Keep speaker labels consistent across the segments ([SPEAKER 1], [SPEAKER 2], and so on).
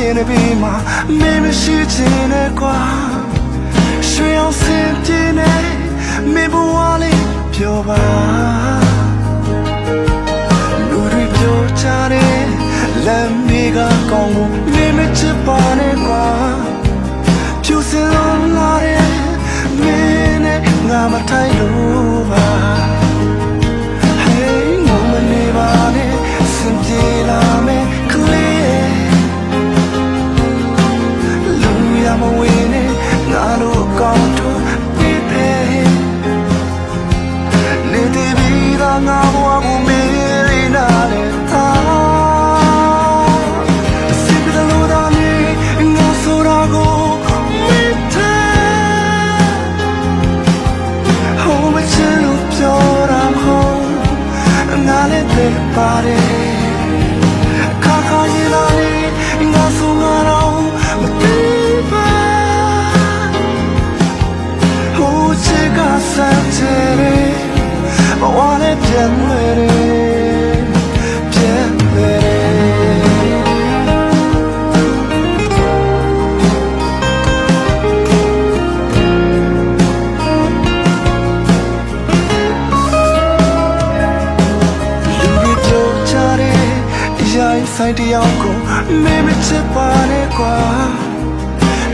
[SPEAKER 1] ရင်တစ်ပြီးမှာမင်းမရှိချင်နဲ့ကွာရွှေအောင်စင်ပြင်းနေမင်းဘဝလေးပြောပါလူတွေပြောကြတယ်လမ်းမေးကကောင်းကိုမင်းမချစ်ပါနဲ့ကွာဖြူစင်လုံးလာတယ်မင်းနဲ့ငါမထိုင်လို့ပါ ပါတယ်ခါခါရင်လာနေငါဆိုငါတော့မသိပါ Oh ချစ်ကစမ်းချင်တယ်ဘဝနဲ့ပြန်လွ ဆိုင်တယောက်ကိုမင်းမချစ်ပါနဲ့ကွာ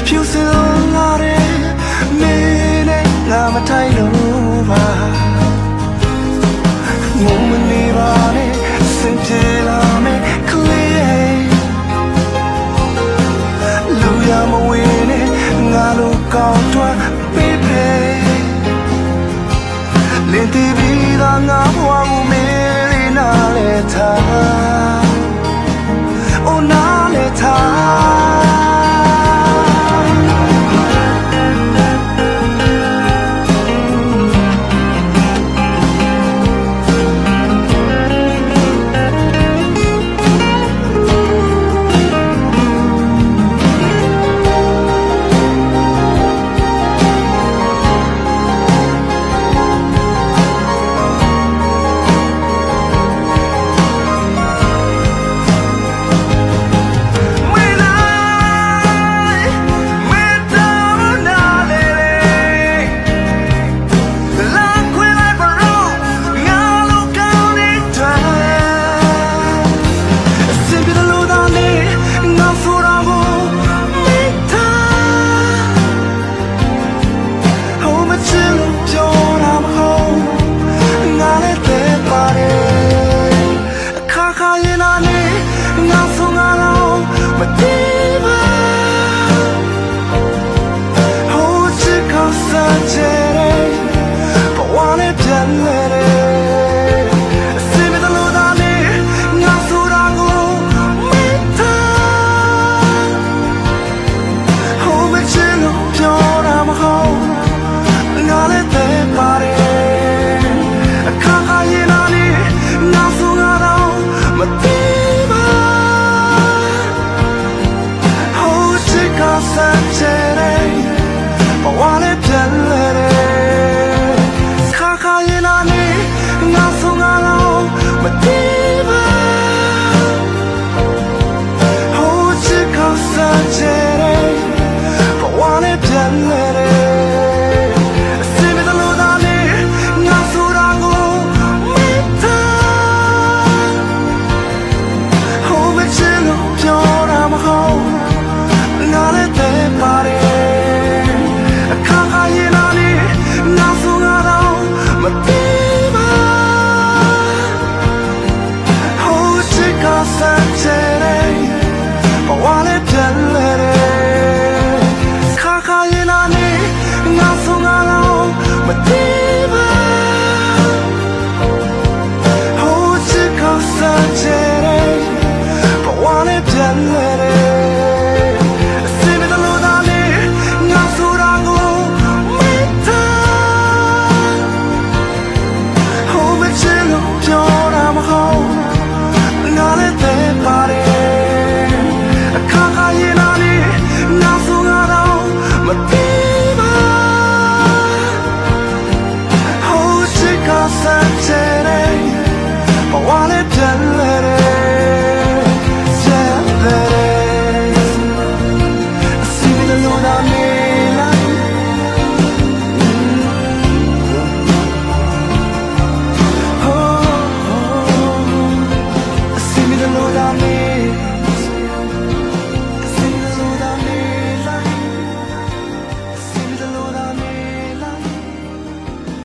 [SPEAKER 1] ဖြူစင်လာတယ်မင်းနဲ့ငါမထိုင်လို့ပါငုံမနေပါနဲ့စင်ပြေလာမယ်ကလေးလူရမဝင်နဲ့ငါလိုကောင်းတော့ပေးပေးလင်းတီးပြီးသားငါဘဝကိုမေးလေးနာလဲထားအိုနာ လဲ see me the Lord I need.